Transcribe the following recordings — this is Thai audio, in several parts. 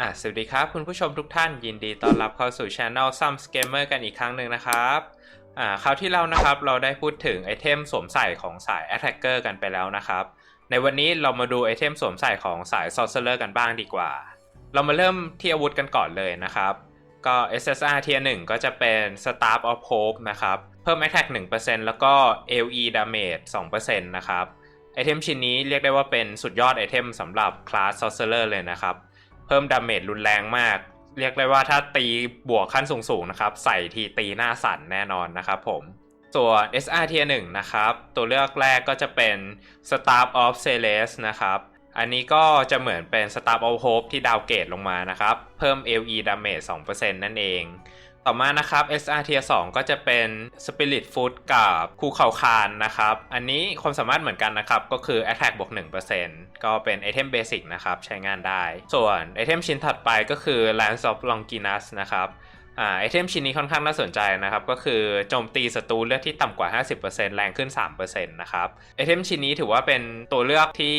อะสวัสดีครับ คุณผู้ชมทุกท่านยินดีต้อนรับเข้าสู่ช anel Some Scammer กันอีกครั้งหนึ่งนะครับอ่าคราวที่แล้วนะครับเราได้พูดถึงไอเทมสวมใส่ของสาย Attacker กันไปแล้วนะครับ ในวันนี้เรามาดูไอเทมสวมใส่ของสาย Sorcerer กันบ้างดีกว่า เรามาเริ่มที่อาวุธกันก่อนเลยนะครับ ก็ SSR Tier 1ก็จะเป็น Staff of Hope นะครับ เพิ่ม Attack 1%แล้วก็ AOE Damage 2%นะครับไอเทมชิ้นนี้เรียกได้ว่าเป็นสุดยอดไอเทมสำหรับคลาส Sorcerer เลยนะครับ พิ่มดาเมจรุนแรงมาก เรียกได้ว่าถ้าตีบวกขั้นสูงๆนะครับ ใส่ทีตีหน้าสั่นแน่นอนนะครับผมส่วน SRT1 นะครับ ตัวเลือกแรกก็จะเป็น Star of Celeste นะครับ อันนี้ก็จะเหมือนเป็น Star of Hope ที่ดาวเกตลงมานะครับ เพิ่ม LE Damage 2%นั่นเอง ต่อมานะครับ SR Tier 2 ก็จะเป็น Spirit Food กับคูเขาคานนะครับ อันนี้ความสามารถเหมือนกันนะครับ ก็คือ Attack บวก1%ก็เป็นไอเทมเบสิกนะครับ ใช้งานได้ ส่วนไอเทมชิ้นถัดไปก็คือ Lance of Longinus นะครับ อ่าไอเทมชิ้นนี้ค่อนข้างน่าสนใจนะครับ ก็คือโจมตีศัตรูเลือดที่ต่ำกว่า 50%แรงขึ้น 3%นะครับไอเทมชิ้นนี้ถือว่าเป็นตัวเลือกที่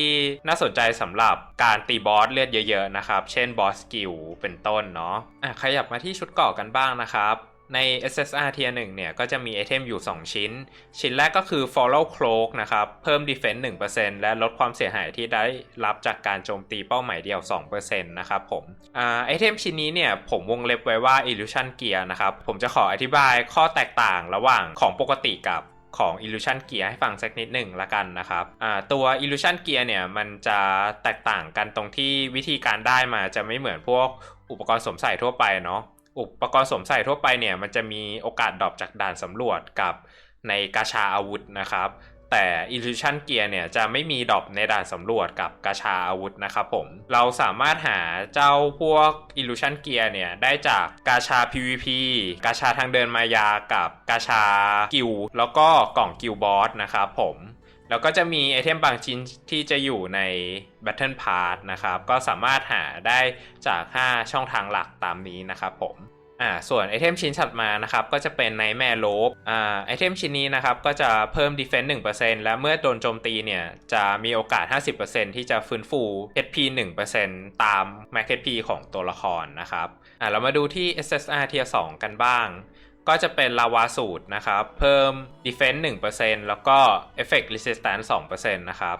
น่าสนใจสำหรับการตีบอสเลือดเยอะๆนะครับ เช่นบอสกิลเป็นต้นเนาะอะขยับมาที่ชุดเกราะกันบ้างนะครับ ใน SSR Tier 1เนี่ยก็จะมีไอเทมอยู่ 2 ชิ้น ชิ้นแรกก็คือ Follow Cloak นะครับ เพิ่ม Defense 1%และลดความเสียหายที่ได้รับจากการโจมตีเป้าหมายเดียว 2%นะครับผมอ่าไอเทมชิ้นนี้เนี่ยผมวงเล็บไว้ว่า Illusion Gear นะครับ ผมจะขออธิบายข้อแตกต่างระหว่างของปกติกับของ Illusion Gear ให้ฟังสักนิดหนึ่งละกันนะครับตัว Illusion Gear เนี่ยมันจะแตกต่างกันตรงที่วิธีการได้มาจะไม่เหมือนพวกอุปกรณ์สวมใส่ทั่วไปเนาะ อุปกรณ์สวมใส่ทั่วไปเนี่ยมันจะมีโอกาสดรอปจากด่านสำรวจกับในกาชาอาวุธนะครับ แต่ Illusion Gear เนี่ยจะไม่มีดรอปในด่านสำรวจกับกาชาอาวุธนะครับผม เราสามารถหาเจ้าพวก Illusion Gear เนี่ยได้จากกาชา PVP กาชาทางเดินมายากับกาชากิลแล้วก็กล่องกิลบอสนะครับผมแล้วก็จะมีไอเทมบางชิ้นที่จะอยู่ใน Battle Pass นะครับ ก็สามารถหาได้จาก 5 ช่องทางหลักตามนี้นะครับผม อ่าส่วนไอเทมชิ้นถัดมานะครับก็จะเป็นในแม่โลบอ่าไอเทมชิ้นนี้นะครับก็จะเพิ่ม Defense 1%และเมื่อโดนโจมตีเนี่ยจะมีโอกาส 50%ที่จะฟื้นฟู HP 1%ตาม Max HP ของตัวละครนะครับอ่าเรามาดูที่ SSR Tier 2กันบ้าง ก็จะเป็นลาวาสูตรนะครับเพิ่ม Defense 1%แล้วก็ Effect Resistance 2%นะครับ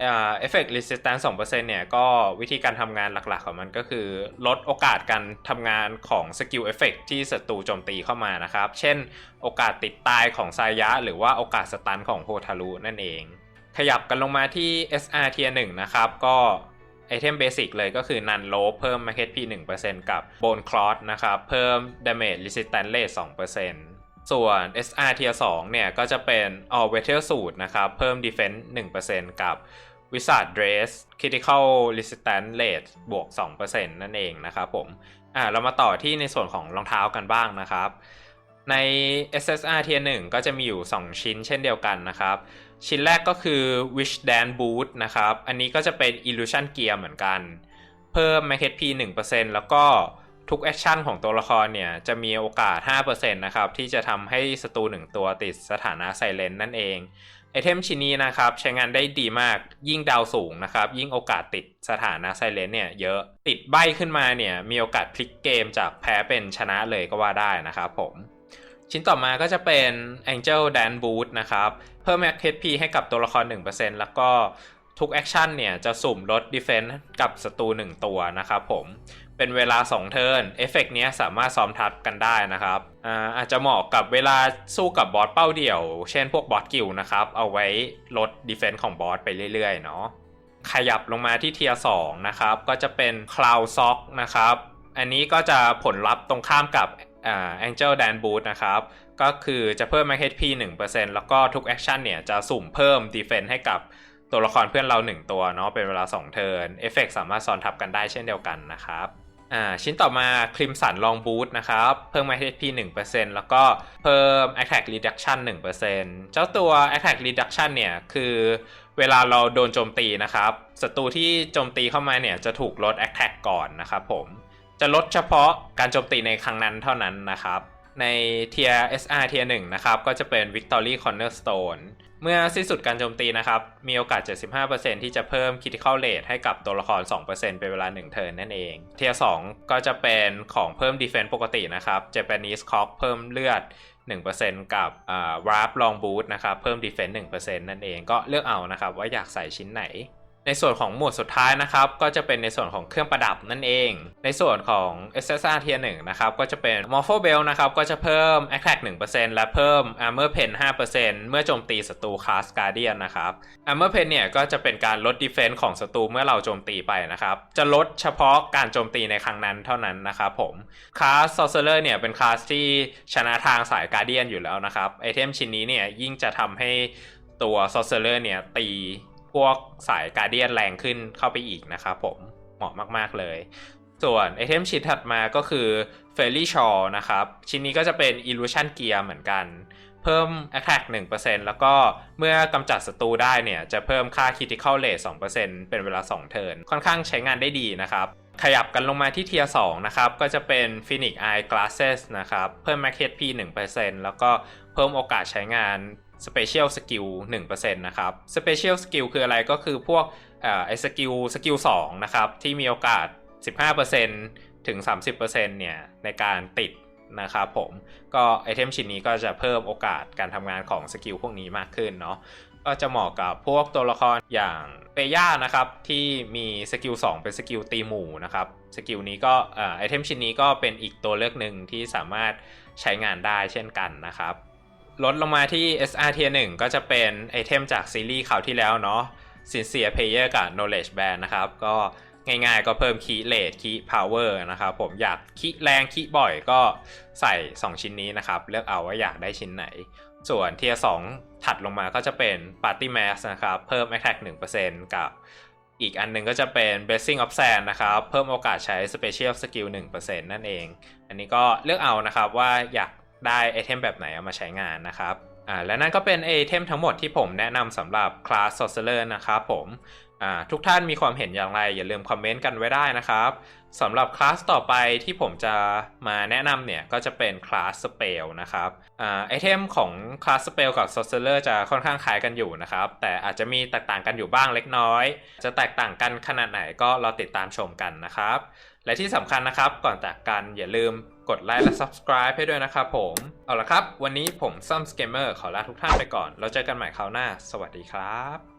เอ่อ Effect Resistance 2%เซ็นเนี่ยก็วิธีการทำงานหลักๆของมันก็คือ ลดโอกาสการทำงานของสกิลเอฟเฟกที่ศัตรูโจมตีเข้ามานะครับ เช่น โอกาสติดตายของไซยะ หรือว่าโอกาสสตันของโฮทารุนั่นเอง ขยับกันลงมาที่ SR Tier 1นะครับ ก็ไอเทมเบสิกเลยก็คือนันโลเพิ่ม Max HP 1%กับ Bone Cloth นะครับ เพิ่ม Damage Resistance Rate 2%ส่วน SR Tier 2เนี่ยก็จะเป็น All Weather Suit นะครับ เพิ่ม Defense 1%กับ Wizard Dress Critical Resistance Rate บวก 2%นั่นเองนะครับผมอ่าเรามาต่อที่ในส่วนของรองเท้ากันบ้างนะครับ ใน SSR Tier 1ก็จะมีอยู่ 2 ชิ้นเช่นเดียวกันนะครับ ชิ้นแรกก็คือ Wish Dance Boot นะครับ อันนี้ก็จะเป็น Illusion Gear เหมือนกัน เพิ่ม Max HP 1%แล้วก็ทุกแอคชั่นของตัวละครเนี่ย จะมีโอกาส 5%นะครับ ที่จะทำให้ศัตรูหนึ่งตัวติดสถานะไซเลนนั่นเอง ไอเทมชิ้นนี้นะครับใช้งานได้ดีมากยิ่งดาวสูงนะครับ ยิ่งโอกาสติดสถานะไซเลนเนี่ยเยอะติดใบขึ้นมาเนี่ยมีโอกาสพลิกเกมจากแพ้เป็นชนะเลยก็ว่าได้นะครับผม ชิ้นต่อมาก็จะเป็น Angel Dan Boot นะครับ เพิ่ม Max HP ให้กับตัวละคร 1%แล้วก็ทุกแอคชั่นเนี่ยจะสุ่มลด Defense กับศัตรู1ตัวนะครับผม เป็นเวลา 2 เทิร์นเอฟเฟกต์นี้สามารถซ้อมทับกันได้นะครับอ่าอาจจะเหมาะกับเวลาสู้กับบอสเป้าเดี่ยว เช่นพวกบอสกิลนะครับ เอาไว้ลด Defense ของบอสไปเรื่อยๆเนาะขยับลงมาที่เทียร์2นะครับ ก็จะเป็น Cloud Sock นะครับ อันนี้ก็จะผลลัพธ์ตรงข้ามกับอ่า Angel Dan Boot นะครับ ก็คือจะเพิ่ม Max HP 1%แล้วก็ทุกแอคชั่นเนี่ยจะสุ่มเพิ่ม Defense ให้กับตัวละครเพื่อนเรา 1 ตัวเนาะเป็นเวลา 2 เทิร์นเอฟเฟกสามารถซ้อนทับกันได้เช่นเดียวกันนะครับ อ่าชิ้นต่อมา Crimson Long Boot นะครับ เพิ่ม HP 1%แล้วก็เพิ่ม Attack Reduction 1%เจ้าตัว Attack Reduction เนี่ยคือเวลาเราโดนโจมตีนะครับศัตรูที่โจมตีเข้ามาเนี่ยจะถูกลด Attack ก่อนนะครับผม จะลดเฉพาะการโจมตีในครั้งนั้นเท่านั้นนะครับ ใน Tier SR Tier 1นะครับก็จะเป็น Victory Cornerstone เมื่อสิ้นสุดการโจมตีนะครับ มีโอกาส 75%ที่จะเพิ่ม critical rate ให้กับตัวละคร 2%เป็นเวลา 1 เทิร์นนั่นเอง เทียร์2ก็จะเป็นของเพิ่ม defense ปกตินะครับ Japanese Cock เพิ่มเลือด 1%กับอ่า Warp Long Boot นะครับ เพิ่ม defense 1%นั่นเอง ก็เลือกเอานะครับว่าอยากใส่ชิ้นไหน ในส่วนของหมวดสุดท้ายนะครับ ก็จะเป็นในส่วนของเครื่องประดับนั่นเอง ในส่วนของ SSR Tier 1นะครับ ก็จะเป็น Morpho Belt นะครับ ก็จะเพิ่ม Attack 1%และเพิ่ม Armor Pen 5%เมื่อโจมตีศัตรู Class Guardian นะครับ Armor Pen เนี่ยก็จะเป็นการลด Defense ของศัตรูเมื่อเราโจมตีไปนะครับ จะลดเฉพาะการโจมตีในครั้งนั้นเท่านั้นนะครับผมคลาส Sorcerer เนี่ยเป็นคลาสที่ชนะทางสาย Guardian อยู่แล้วนะครับ ไอเทมชิ้นนี้เนี่ยยิ่งจะทำให้ตัว Sorcerer เนี่ยตี พวกสายการเดียนแรงขึ้นเข้าไปอีกนะครับผมเหมาะมากๆเลย ส่วนไอเทมชิ้นถัดมาก็คือ Fairy Shaw นะครับ ชิ้นนี้ก็จะเป็น Illusion Gear เหมือนกัน เพิ่ม Attack 1%แล้วก็เมื่อกำจัดศัตรูได้เนี่ย จะเพิ่มค่า Critical Rate 2%เป็นเวลา 2 เทิร์นค่อนข้างใช้งานได้ดีนะครับ ขยับกันลงมาที่เทียร์2นะครับ ก็จะเป็น Phoenix Eye Glasses นะครับ เพิ่ม Max HP 1%แล้วก็เพิ่มโอกาสใช้งาน Special Skill 1%นะครับ Special Skill คืออะไรก็คือพวกไอ้สกิลสกิล2นะครับ ที่มีโอกาส 15%ถึง 30%เนี่ย ในการติดนะครับผมก็ไอเทมชิ้นนี้ก็จะเพิ่มโอกาสการทำงานของสกิลพวกนี้มากขึ้นเนาะก็จะเหมาะกับพวกตัวละครอย่างเปย่านะครับ ที่มีสกิล2เป็นสกิลตีหมู่นะครับสกิลนี้ก็ไอเทมชิ้นนี้ก็เป็นอีกตัวเลือกหนึ่งที่สามารถใช้งานได้เช่นกันนะครับ ลดลงมาที่ SR Tier 1ก็จะเป็นไอเทมจากซีรีส์ข่าวที่แล้วเนาะ Sincere Player กับ Knowledge Band นะครับ ก็ง่ายๆก็เพิ่มคีย์เลทคีย์พาวเวอร์นะครับผมอยากคีย์แรงคีย์บ่อยก็ใส่ 2 ชิ้นนี้นะครับ เลือกเอาว่าอยากได้ชิ้นไหน ส่วนเทียร์2ถัดลงมาก็จะเป็น Party Mass นะครับ เพิ่ม Attack 1%กับอีกอันหนึงก็จะเป็น Blessing of Sand นะครับ เพิ่มโอกาสใช้ Special Skill 1%นั่นเอง อันนี้ก็เลือกเอานะครับว่าอยาก ได้ไอเทมแบบไหนเอามาใช้งานนะครับอ่าและนั่นก็เป็นไอเทมทั้งหมดที่ผมแนะนำสำหรับคลาส Sorcerer นะครับผมอ่าทุกท่านมีความเห็นอย่างไรอย่าลืมคอมเมนต์กันไว้ได้นะครับสำหรับคลาสต่อไปที่ผมจะมาแนะนำเนี่ยก็จะเป็นคลาส Spell นะครับอ่าไอเทมของคลาส Spell กับ Sorcerer จะค่อนข้างคล้ายกันอยู่นะครับ แต่อาจจะมีแตกต่างกันอยู่บ้างเล็กน้อย จะแตกต่างกันขนาดไหนก็รอติดตามชมกันนะครับ และที่สำคัญนะครับก่อนจากกันอย่าลืม กดไลค์และ subscribe ให้ด้วยนะครับผม เอาละครับ วันนี้ผมซัมสเกมเมอร์ขอลาทุกท่านไปก่อน แล้วเจอกันใหม่คราวหน้า สวัสดีครับ